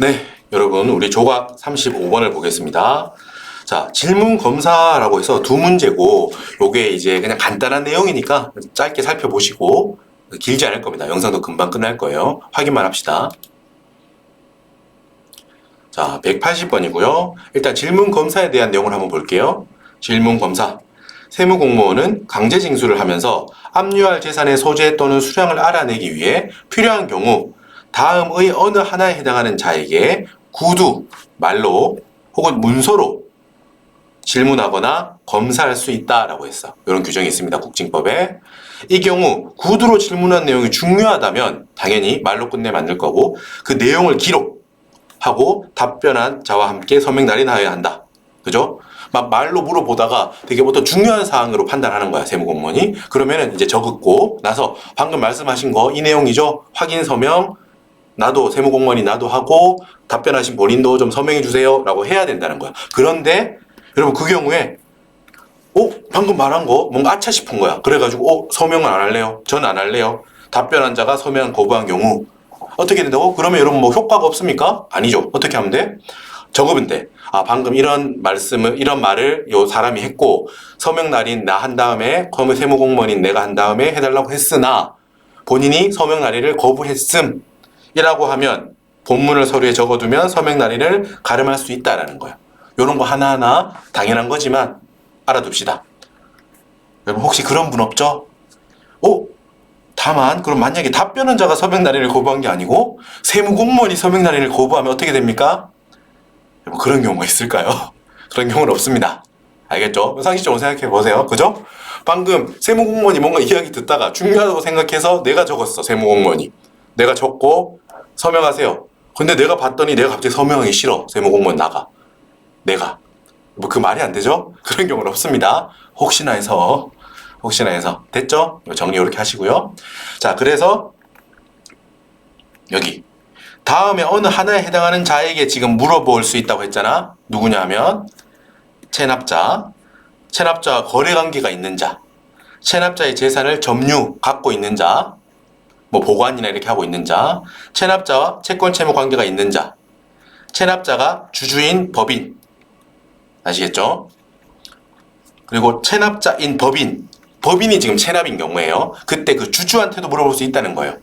네, 여러분 우리 조각 35번을 보겠습니다. 자, 질문 검사라고 해서 두 문제고 요게 이제 그냥 간단한 내용이니까 짧게 살펴보시고 길지 않을 겁니다. 영상도 금방 끝날 거예요. 확인만 합시다. 자, 180번이고요. 일단 질문 검사에 대한 내용을 한번 볼게요. 질문 검사. 세무공무원은 강제 징수를 하면서 압류할 재산의 소재 또는 수량을 알아내기 위해 필요한 경우 다음의 어느 하나에 해당하는 자에게 구두, 말로 혹은 문서로 질문하거나 검사할 수 있다라고 했어. 이런 규정이 있습니다. 국징법에. 이 경우 구두로 질문한 내용이 중요하다면 당연히 말로 끝내 만들 거고 그 내용을 기록하고 답변한 자와 함께 서명 날인하여야 한다. 그죠? 막 말로 물어보다가 되게 어떤 중요한 사항으로 판단하는 거야 세무공무원이 그러면은 이제 적었고 나서 방금 말씀하신 거 이 내용이죠 확인 서명 나도 세무공무원이 나도 하고 답변하신 본인도 좀 서명해 주세요라고 해야 된다는 거야. 그런데 여러분 그 경우에 어? 방금 말한 거 뭔가 아차 싶은 거야. 그래가지고 어? 서명은 안 할래요? 전 안 할래요. 답변한 자가 서명 거부한 경우. 어떻게 된다고? 그러면 여러분 뭐 효과가 없습니까? 아니죠. 어떻게 하면 돼? 적으면 돼. 아, 방금 이런 말씀을, 이런 말을 요 사람이 했고, 서명 날인 나 한 다음에, 검의 세무공무원인 내가 한 다음에 해달라고 했으나, 본인이 서명 날인을 거부했음, 이라고 하면, 본문을 서류에 적어두면 서명 날인을 가름할 수 있다라는 거야. 요런 거 하나하나 당연한 거지만, 알아둡시다. 여러분, 혹시 그런 분 없죠? 어? 다만, 그럼 만약에 답변한 자가 서명 날인을 거부한 게 아니고, 세무 공무원이 서명 날인을 거부하면 어떻게 됩니까? 뭐 그런 경우가 있을까요? 그런 경우는 없습니다. 알겠죠? 상식적으로 생각해 보세요. 그죠? 방금 세무 공무원이 뭔가 이야기 듣다가 중요하다고 생각해서 내가 적었어. 세무 공무원이. 내가 적고 서명하세요. 근데 내가 봤더니 내가 갑자기 서명하기 싫어. 세무 공무원 나가. 내가. 뭐 그 말이 안 되죠? 그런 경우는 없습니다. 혹시나 해서. 혹시나 해서. 됐죠? 정리 이렇게 하시고요. 자, 그래서 여기 다음에 어느 하나에 해당하는 자에게 지금 물어볼 수 있다고 했잖아. 누구냐 하면 체납자, 체납자와 거래 관계가 있는 자, 체납자의 재산을 점유 갖고 있는 자, 뭐 보관이나 이렇게 하고 있는 자, 체납자와 채권 채무 관계가 있는 자, 체납자가 주주인 법인 아시겠죠? 그리고 체납자인 법인, 법인이 지금 체납인 경우에요. 그때 그 주주한테도 물어볼 수 있다는 거예요.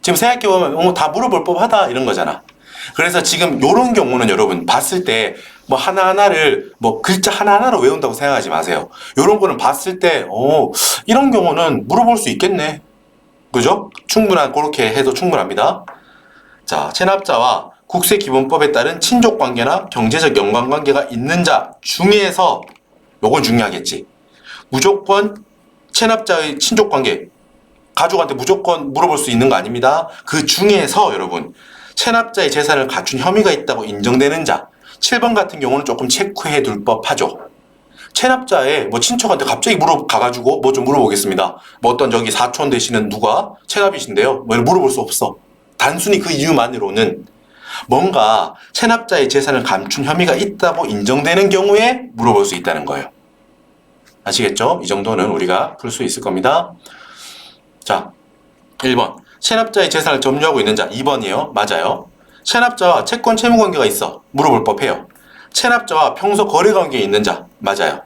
지금 생각해보면 어, 다 물어볼 법하다 이런 거잖아. 그래서 지금 요런 경우는 여러분 봤을 때 뭐 하나하나를 뭐 글자 하나하나로 외운다고 생각하지 마세요. 요런 거는 봤을 때 어, 이런 경우는 물어볼 수 있겠네. 그죠? 충분한 그렇게 해도 충분합니다. 자, 체납자와 국세 기본법에 따른 친족 관계나 경제적 연관 관계가 있는 자 중에서 요건 중요하겠지. 무조건 체납자의 친족 관계 가족한테 무조건 물어볼 수 있는 거 아닙니다. 그 중에서 여러분 체납자의 재산을 갖춘 혐의가 있다고 인정되는 자 7번 같은 경우는 조금 체크해 둘 법하죠. 체납자의 뭐 친척한테 갑자기 물어가가지고 뭐 좀 물어보겠습니다. 뭐 어떤 저기 사촌 되시는 누가 체납이신데요. 뭐 물어볼 수 없어. 단순히 그 이유만으로는 뭔가 체납자의 재산을 감춘 혐의가 있다고 인정되는 경우에 물어볼 수 있다는 거예요. 아시겠죠? 이 정도는 우리가 풀 수 있을 겁니다. 자, 1번. 체납자의 재산을 점유하고 있는 자. 2번이에요. 맞아요. 체납자와 채권 채무 관계가 있어. 물어볼 법해요. 체납자와 평소 거래 관계에 있는 자. 맞아요.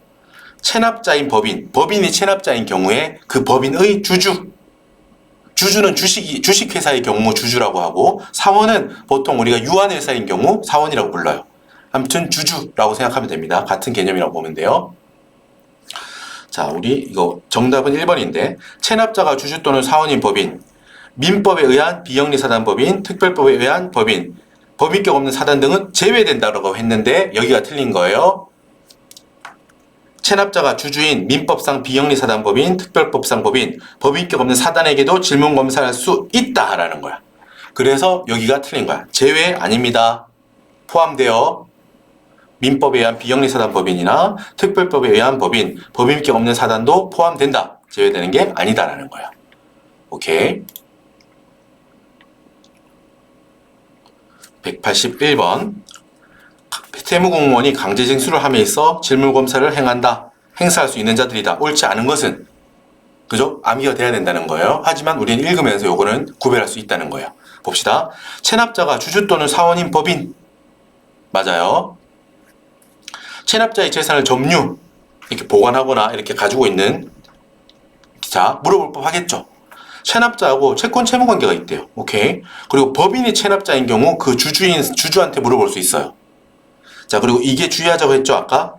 체납자인 법인. 법인이 체납자인 경우에 그 법인의 주주. 주주는 주식이, 주식회사의 경우 주주라고 하고, 사원은 보통 우리가 유한회사인 경우 사원이라고 불러요. 아무튼 주주라고 생각하면 됩니다. 같은 개념이라고 보면 돼요. 자, 우리 이거 정답은 1번인데 체납자가 주주 또는 사원인 법인, 민법에 의한 비영리 사단법인, 특별법에 의한 법인, 법인격 없는 사단 등은 제외된다고 했는데 여기가 틀린 거예요. 체납자가 주주인 민법상 비영리 사단법인, 특별법상 법인, 법인격 없는 사단에게도 질문 검사할 수 있다라는 거야. 그래서 여기가 틀린 거야. 제외 아닙니다. 포함되어 민법에 의한 비영리 사단 법인이나 특별법에 의한 법인, 법인격 없는 사단도 포함된다. 제외되는 게 아니다라는 거야. 오케이. 181번. 세무공무원이 강제징수를 함에 있어 질문검사를 행한다. 행사할 수 있는 자들이다. 옳지 않은 것은 그죠? 암기가 돼야 된다는 거예요. 하지만 우리는 읽으면서 요거는 구별할 수 있다는 거예요. 봅시다. 체납자가 주주 또는 사원인 법인 맞아요. 체납자의 재산을 점유 이렇게 보관하거나 이렇게 가지고 있는 자 물어볼 법 하겠죠. 체납자하고 채권 채무 관계가 있대요. 오케이. 그리고 법인이 체납자인 경우 그 주주인 주주한테 물어볼 수 있어요. 자 그리고 이게 주의하자고 했죠 아까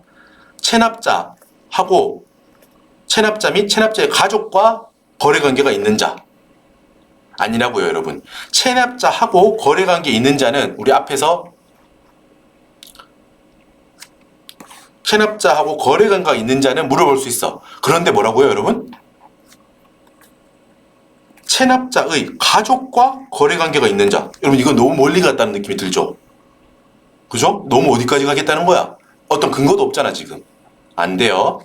체납자하고 체납자 및 체납자의 가족과 거래 관계가 있는 자 아니라고요 여러분. 체납자하고 거래 관계 있는 자는 우리 앞에서 체납자하고 거래 관계가 있는 자는 물어볼 수 있어. 그런데 뭐라고요, 여러분? 체납자의 가족과 거래 관계가 있는 자. 여러분, 이거 너무 멀리 갔다는 느낌이 들죠? 그죠? 너무 어디까지 가겠다는 거야? 어떤 근거도 없잖아, 지금. 안 돼요.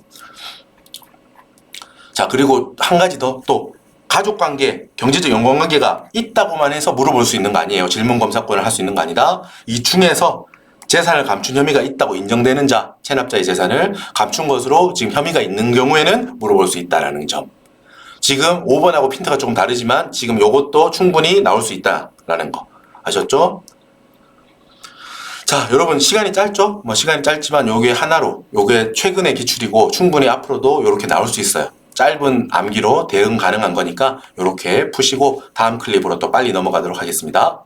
자, 그리고 한 가지 더, 또, 가족 관계, 경제적 연관 관계가 있다고만 해서 물어볼 수 있는 거 아니에요. 질문 검사권을 할 수 있는 거 아니다. 이 중에서 재산을 감춘 혐의가 있다고 인정되는 자, 체납자의 재산을 감춘 것으로 지금 혐의가 있는 경우에는 물어볼 수 있다라는 점. 지금 5번하고 핀트가 조금 다르지만 지금 요것도 충분히 나올 수 있다라는 거. 아셨죠? 자, 여러분 시간이 짧죠? 뭐 시간이 짧지만 요게 하나로 요게 최근의 기출이고 충분히 앞으로도 요렇게 나올 수 있어요. 짧은 암기로 대응 가능한 거니까 요렇게 푸시고 다음 클립으로 또 빨리 넘어가도록 하겠습니다.